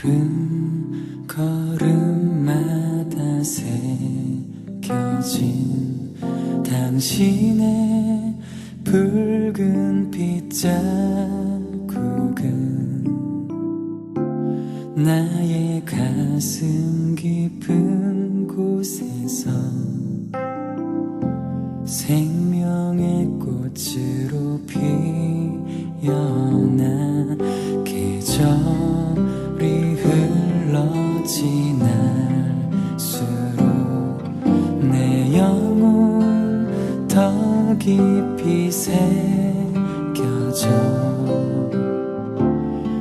걸음 걸음마다 새겨진 당신의 붉은 빗자국은 나의 가슴 깊은 곳에서 생 깊이 새겨져.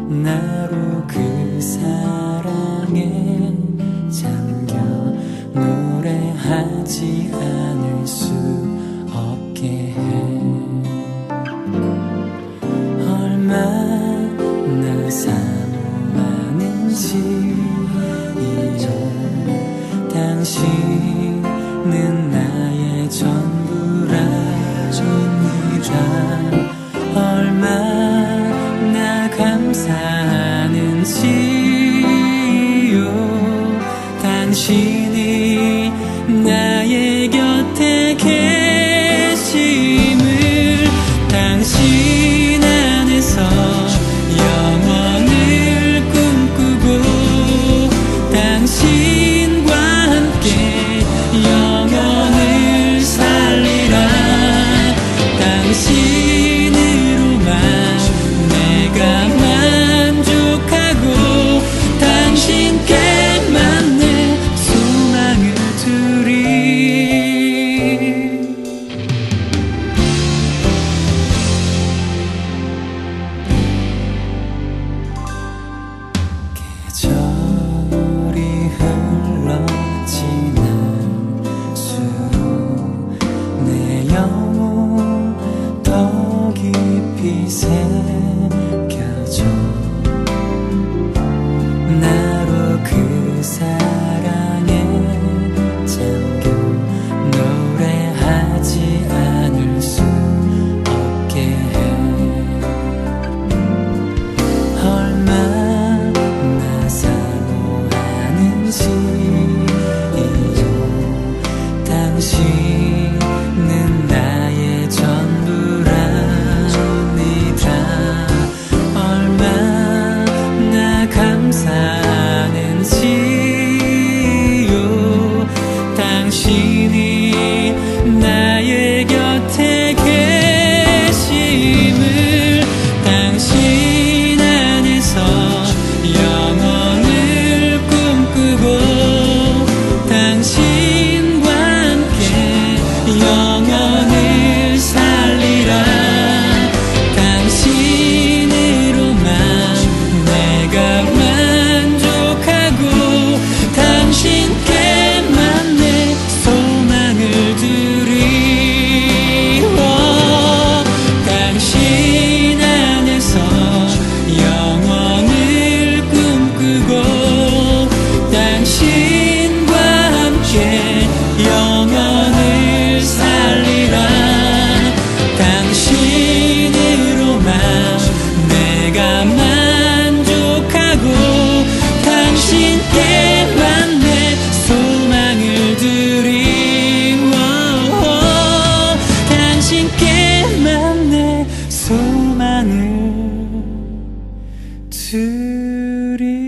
나로 그 사랑에 잠겨 노래하지 않을 수 없게 해. 얼마나 사모하는지 이제 당신은 나 나의 곁에 계심을 당신 새겨줘. 나로 그 사랑에 잠겨 노래하지 않을 수 없게 해. 얼마나 사모하는지 당신은 그리